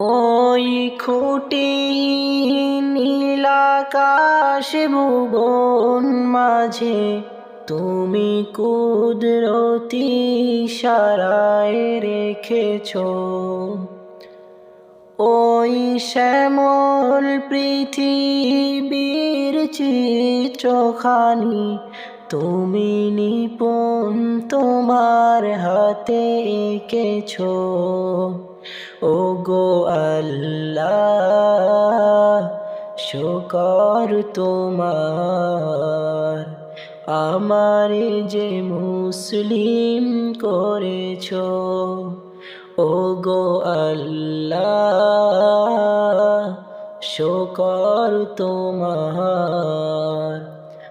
ওই খুঁটি নীলাকাশ ভুবন মাঝে তুমি কুদরতি সারায় রেখেছ। ওই শ্যামল পৃথিবীর চিত্রখানি তুমি নিপুণ, তোমার হাতে এঁকেছো। ও গো আল্লাহ, শুকর তোমার। আমার যে মুসলিম করেছ। ও গো আল্লাহ, শুকর তোমার।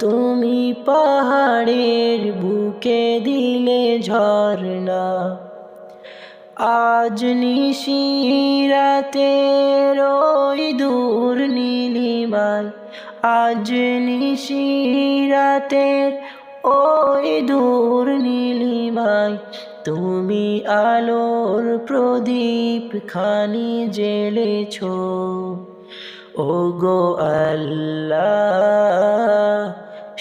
তুমি পাহাড়ের বুকে দিলে ঝর্ণা। আজ নিশিরাতে রই দূর নীলিমায়। আজ নিশিরাতের ওই দূর নীলিমায়। তুমি আলোর প্রদীপ খানি জেলেছ ও গো আল্লাহ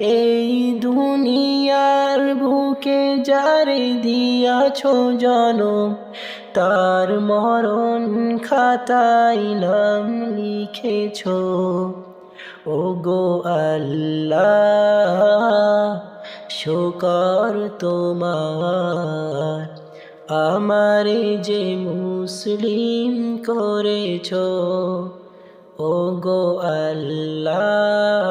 এই দুনিয়ার বুকে যারে দিয়াছ জনম, তার মরণ খাতায় নাম লিখেছ। ও গো আল্লাহ, শোকর তোমার, আমারে যে মুসলিম করেছ। ও গো আল্লাহ